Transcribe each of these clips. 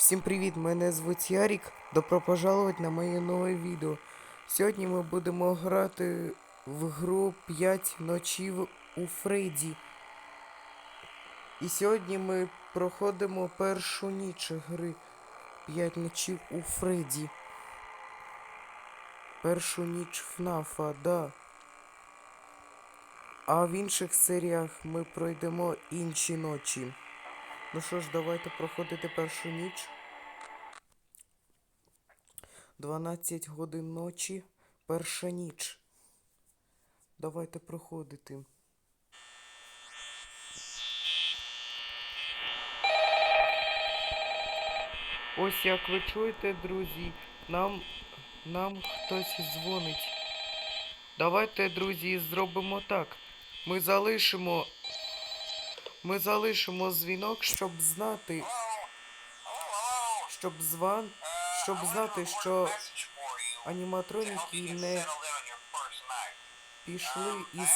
Всім привіт! Мене звуть Ярік. Добро пожаловать на моє нове відео. Сьогодні ми будемо грати в гру 5 ночів у Фредді. І сьогодні ми проходимо першу ніч гри 5 ночів у Фредді. Першу ніч ФНАФа, да. А в інших серіях ми пройдемо інші ночі. Ну що ж, давайте проходити першу ніч. 12 годин ночі, перша ніч. Давайте проходити. Ось як ви чуєте, друзі, нам, нам хтось дзвонить. Давайте, друзі, зробимо так. Ми залишимо. Ми залишимо дзвінок, щоб знати, щоб зван, щоб знати, що аніматроніки не пішли із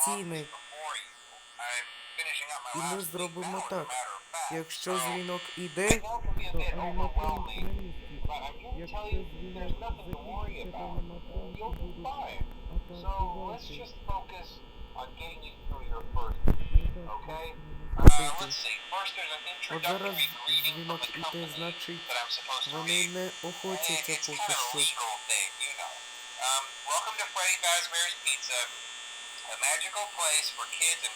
стіни. І ми зробимо так. Якщо дзвінок іде, то аніматроніки на місці. Якщо дзвінок закінчиться, то аніматроніки будуть атакувати. Okay? Uh, let's see. That i to read. And it's kind um, to Freddy Fazbear's Pizza. A magical place for kids and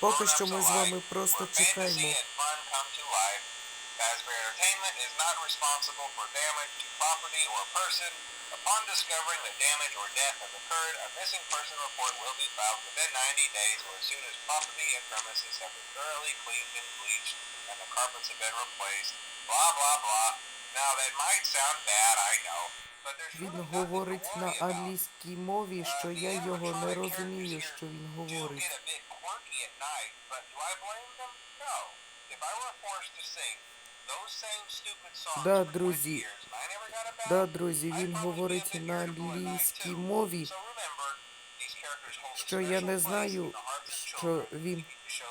Fazbear Entertainment is not responsible for damage to property or person. Upon discovering that damage or death has occurred, a missing person report will be filed within 90 days or as soon as property and premises have been thoroughly cleaned and bleached and the carpets have been replaced. Blah, blah, blah. Now that might sound bad, I know. But there's Він really nothing to говорить на worry about. англійській мові, що я його не розумію, що він do говорить. get a bit quirky at night, but do I blame them? No. If I were forced to sing Да, for 20 друзі. Да, друзі, він говорить на англійській мові, що я не знаю, що він,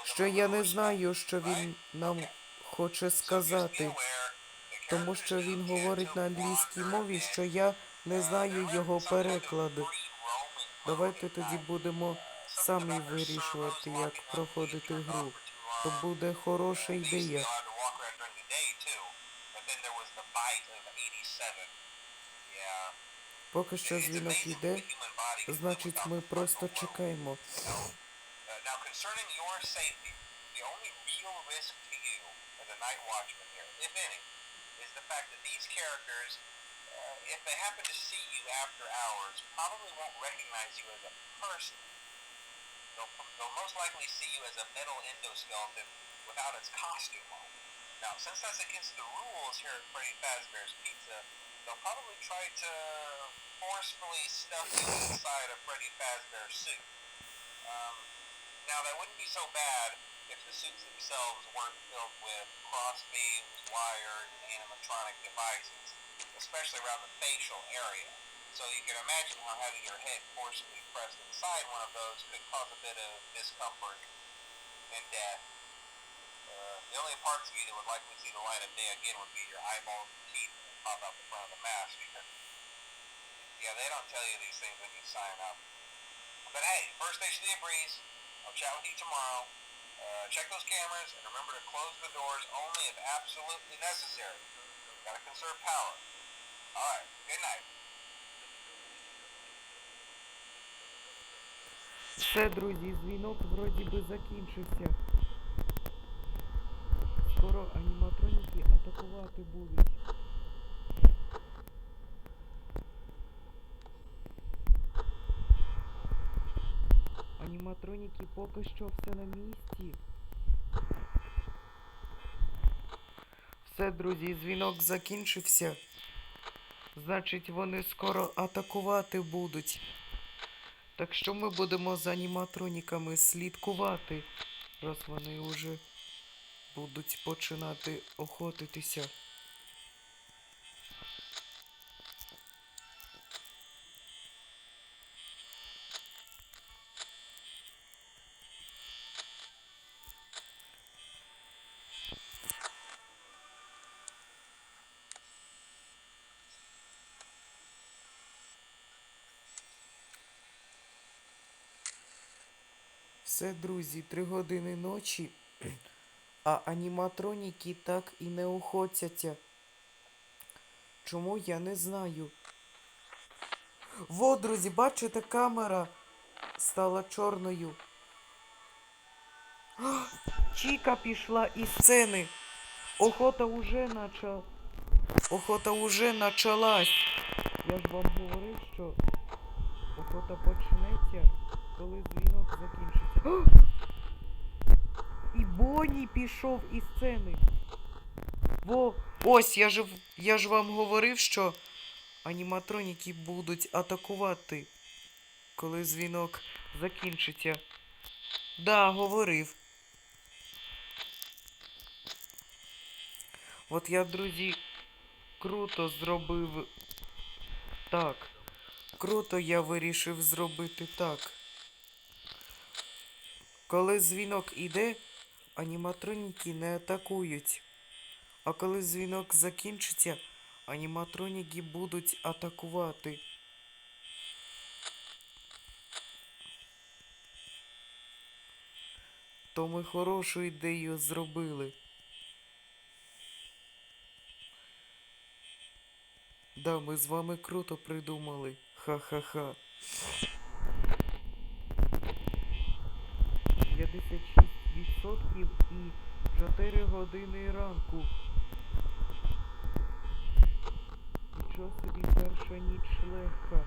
що я не знаю, що він нам хоче сказати, тому що він говорить на англійській мові, що я не Uh, знаю його in some kind of переклад. free roaming Давайте тоді будемо самі вирішувати, як проходити гру. То буде хороша ідея. Поки що дзвінок іде, значить ми просто чекаємо. Now concerning your safety, the only real risk to you as a night watchman here, if any, is the fact that these characters, uh, if they happen to see you after hours, probably won't recognize you as a person. They'll, they'll most likely see you as a metal endoskeleton without its costume on. Now, since that's against the rules here at Freddy Fazbear's Pizza, they'll probably try to forcefully stuff you inside a Freddy Fazbear suit. Um, now, that wouldn't be so bad if the suits themselves weren't filled with cross beams, wires, and animatronic devices, especially around the facial area. So you can imagine how having your head forcibly pressed inside one of those could cause a bit of discomfort and death. Uh, the only parts of you that would likely see the light of day again would be your eyeballs and pop out the front of the mask. yeah, they don't tell you these things when you sign up. But hey, first station of the breeze. I'll chat with you tomorrow. Uh, check those cameras and remember to close the doors only if absolutely necessary. Gotta conserve power. Alright, good night. Все, друзі, дзвінок вроді би закінчився. Скоро аніматроніки атакувати будуть. Аніматроніки поки що все на місці. Все, друзі, дзвінок закінчився. Значить, вони скоро атакувати будуть. Так що ми будемо за аніматроніками слідкувати, раз вони вже будуть починати охотитися. Все, друзі, три години ночі, а аніматроніки так і не охотяться. Чому я не знаю. Во, друзі, бачите, камера стала чорною. Чіка пішла із сцени. Охота уже начала. Охота уже началась. Я ж вам говорив, що охота почнеться, коли дзвінок закінчиться. І Бонні пішов із сцени. Во, ось я ж, я ж вам говорив, що аніматроніки будуть атакувати, коли дзвінок закінчиться. Да, говорив. От я, друзі, круто зробив так. Круто я вирішив зробити так. Коли дзвінок іде, аніматроніки не атакують. А коли дзвінок закінчиться, аніматроніки будуть атакувати. То ми хорошу ідею зробили. Да, ми з вами круто придумали. Ха-ха-ха. 56% і 4 години ранку. Нічого собі перша ніч легка.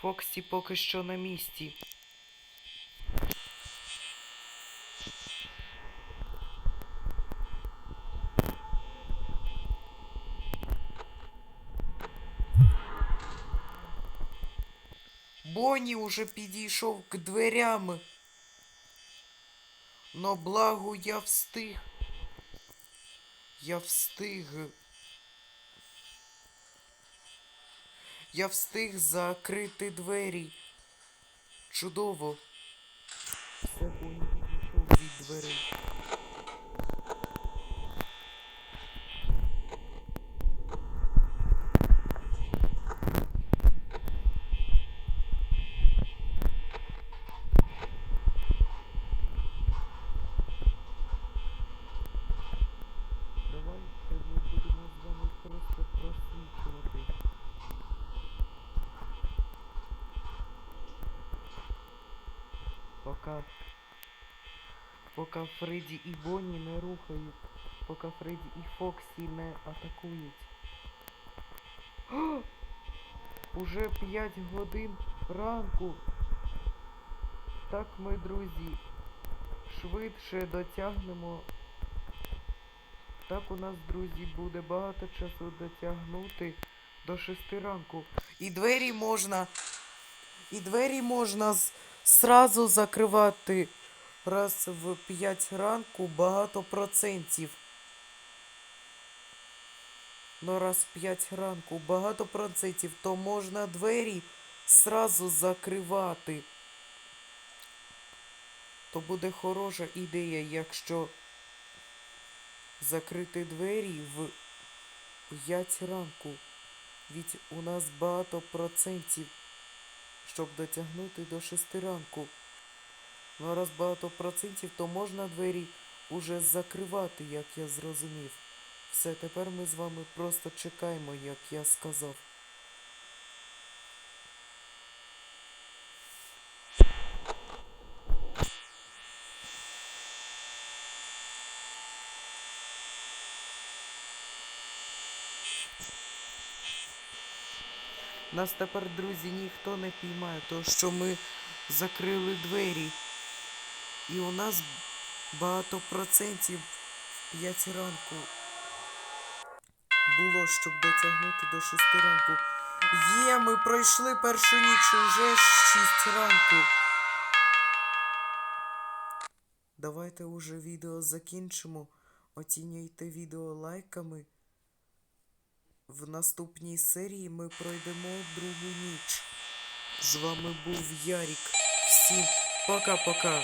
Фоксі поки що на місці. Бонні уже підійшов к дверям. Но благо я встиг. Я встиг. Я встиг закрити двері. Чудово. Все Бонні відійшов від дверей. Давайте ми будемо з вами просто просвічувати. Пока. Пока Фредді і Бонні не рухають. Поки Фредді і Фоксі не атакують. О! Уже 5 годин ранку. Так ми, друзі, швидше дотягнемо так у нас, друзі, буде багато часу дотягнути до шести ранку. І двері можна. І двері можна з- зразу закривати раз в 5 ранку багато процентів. Ну раз в 5 ранку багато процентів, то можна двері зразу закривати. То буде хороша ідея, якщо закрити двері в 5 ранку. Ведь у нас багато процентів, щоб дотягнути до шести ранку. Ну, раз багато процентів, то можна двері уже закривати, як я зрозумів. Все, тепер ми з вами просто чекаємо, як я сказав. Нас тепер, друзі, ніхто не піймає, то що ми закрили двері. І у нас багато процентів в 5 ранку було, щоб дотягнути до 6 ранку. Є, ми пройшли першу ніч уже 6 ранку. Давайте уже відео закінчимо. Оцінюйте відео лайками. В наступній серії ми пройдемо другу ніч. З вами був Ярік. Всім пока-пока.